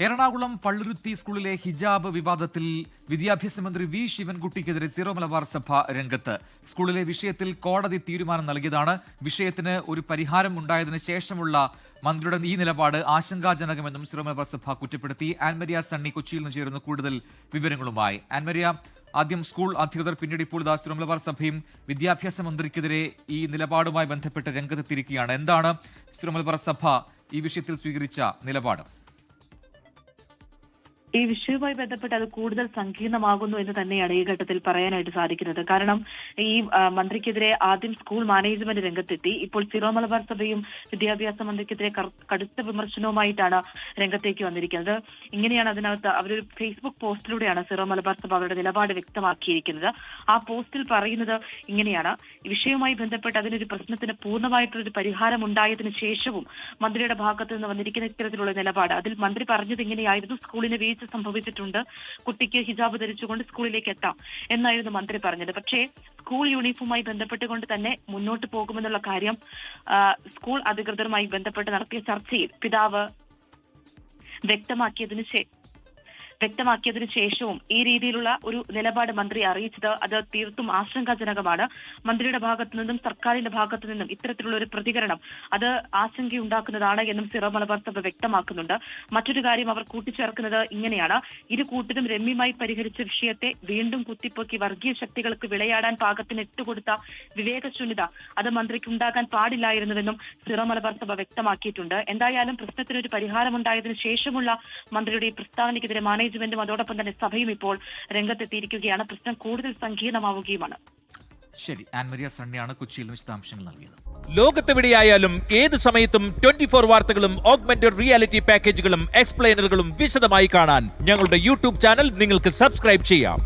എറണാകുളം പള്ളുരുത്തി സ്കൂളിലെ ഹിജാബ് വിവാദത്തിൽ വിദ്യാഭ്യാസ മന്ത്രി വി ശിവൻകുട്ടിക്കെതിരെ സീറോ മലബാർ സഭ രംഗത്ത്. സ്കൂളിലെ വിഷയത്തിൽ കോടതി തീരുമാനം നൽകിയതാണ്. വിഷയത്തിന് ഒരു പരിഹാരം ഉണ്ടായതിനു ശേഷമുള്ള മന്ത്രിയുടെ ഈ നിലപാട് ആശങ്കാജനകമെന്നും സീറോ മലബാർ സഭ കുറ്റപ്പെടുത്തി. ആൻമരിയ സണ്ണി കൊച്ചിയിൽ നിന്ന് ചേരുന്ന കൂടുതൽ വിവരങ്ങളുമായി. ആൻമരിയ ആദ്യം സ്കൂൾ അധികൃതർ പിന്നീട് ഇപ്പോൾ ഇതാ സീറോ സഭയും വിദ്യാഭ്യാസ മന്ത്രിക്കെതിരെ ഈ നിലപാടുമായി ബന്ധപ്പെട്ട് രംഗത്തെത്തിയിരിക്കുകയാണ്. എന്താണ് സീറോ സഭ ഈ വിഷയത്തിൽ സ്വീകരിച്ച നിലപാട്? ഈ വിഷയവുമായി ബന്ധപ്പെട്ട് അത് കൂടുതൽ സങ്കീർണമാകുന്നു എന്ന് തന്നെയാണ് ഈ ഘട്ടത്തിൽ പറയാനായിട്ട് സാധിക്കുന്നത്. കാരണം ഈ മന്ത്രിക്കെതിരെ ആദ്യം സ്കൂൾ മാനേജ്മെന്റ് രംഗത്തെത്തി. ഇപ്പോൾ സിറോ മലബാർ സഭയും വിദ്യാഭ്യാസ മന്ത്രിക്കെതിരെ കടുത്ത വിമർശനവുമായിട്ടാണ് രംഗത്തേക്ക് വന്നിരിക്കുന്നത്. ഇങ്ങനെയാണ് അതിനകത്ത് അവരൊരു ഫേസ്ബുക്ക് പോസ്റ്റിലൂടെയാണ് സിറോ മലബാർ സഭ അവരുടെ നിലപാട് വ്യക്തമാക്കിയിരിക്കുന്നത്. ആ പോസ്റ്റിൽ പറയുന്നത് ഇങ്ങനെയാണ്. വിഷയവുമായി ബന്ധപ്പെട്ട് അതിനൊരു പ്രശ്നത്തിന് പൂർണമായിട്ടുള്ളൊരു പരിഹാരം ഉണ്ടായതിനു ശേഷവും മന്ത്രിയുടെ ഭാഗത്ത് നിന്ന് വന്നിരിക്കുന്ന ഇത്തരത്തിലുള്ള നിലപാട്. അതിൽ മന്ത്രി പറഞ്ഞത് ഇങ്ങനെയായിരുന്നു. സ്കൂളിന് വീഴ്ച സംഭവിച്ചിട്ടുണ്ട്. കുട്ടിക്ക് ഹിജാബ് ധരിച്ചുകൊണ്ട് സ്കൂളിലേക്ക് എത്താം എന്നായിരുന്നു മന്ത്രി പറഞ്ഞത്. പക്ഷേ സ്കൂൾ യൂണിഫോമായി ബന്ധപ്പെട്ടുകൊണ്ട് തന്നെ മുന്നോട്ട് പോകുമെന്നുള്ള കാര്യം സ്കൂൾ അധികൃതരുമായി ബന്ധപ്പെട്ട് നടത്തിയ ചർച്ചയിൽ പിതാവ് വ്യക്തമാക്കിയതിനു വ്യക്തമാക്കിയതിനു ശേഷവും ഈ രീതിയിലുള്ള ഒരു നിലപാട് മന്ത്രി അറിയിച്ചത് അത് തീർത്തും ആശങ്കാജനകമാണ്. മന്ത്രിയുടെ ഭാഗത്തു നിന്നും സർക്കാരിന്റെ ഭാഗത്തു നിന്നും ഇത്തരത്തിലുള്ള ഒരു പ്രതികരണം അത് ആശങ്കയുണ്ടാക്കുന്നതാണ് എന്നും സിറോ മലബാർ സഭ വ്യക്തമാക്കുന്നുണ്ട്. മറ്റൊരു കാര്യം അവർ കൂട്ടിച്ചേർക്കുന്നത് ഇങ്ങനെയാണ്. ഇരു കൂട്ടരും രമ്യമായി പരിഹരിച്ച വിഷയത്തെ വീണ്ടും കുത്തിപ്പൊക്കി വർഗീയ ശക്തികൾക്ക് വിളയാടാൻ പാകത്തിന് ഇട്ടുകൊടുത്ത വിവേകശൂന്യത അത് മന്ത്രിക്ക് ഉണ്ടാകാൻ പാടില്ലായിരുന്നുവെന്നും സിറോ മലബാർ സഭ വ്യക്തമാക്കിയിട്ടുണ്ട്. എന്തായാലും പ്രശ്നത്തിനൊരു പരിഹാരമുണ്ടായതിനു ശേഷമുള്ള മന്ത്രിയുടെ ഈ പ്രസ്താവനയ്ക്കെതിരെ മാനേജ്മെന്റും അതോടൊപ്പം തന്നെ സഭയും ഇപ്പോൾ രംഗത്തെത്തിയിരിക്കുകയാണ്. പ്രശ്നം കൂടുതൽ സങ്കീർണമാവുകയുമാണ്. ശരി ആൻമരിയ സണ്ണിയാണ് കൊച്ചിയിൽ വിശദാംശങ്ങൾ നൽകിയത്. ലോകത്തെവിടെയായാലും ഏത് സമയത്തും ട്വന്റി ഫോർ വാർത്തകളും ഓഗ്മെന്റഡ് റിയാലിറ്റി പാക്കേജുകളും എക്സ്പ്ലെയിനറുകളും വിശദമായി കാണാൻ ഞങ്ങളുടെ യൂട്യൂബ് ചാനൽ നിങ്ങൾക്ക് സബ്സ്ക്രൈബ് ചെയ്യാം.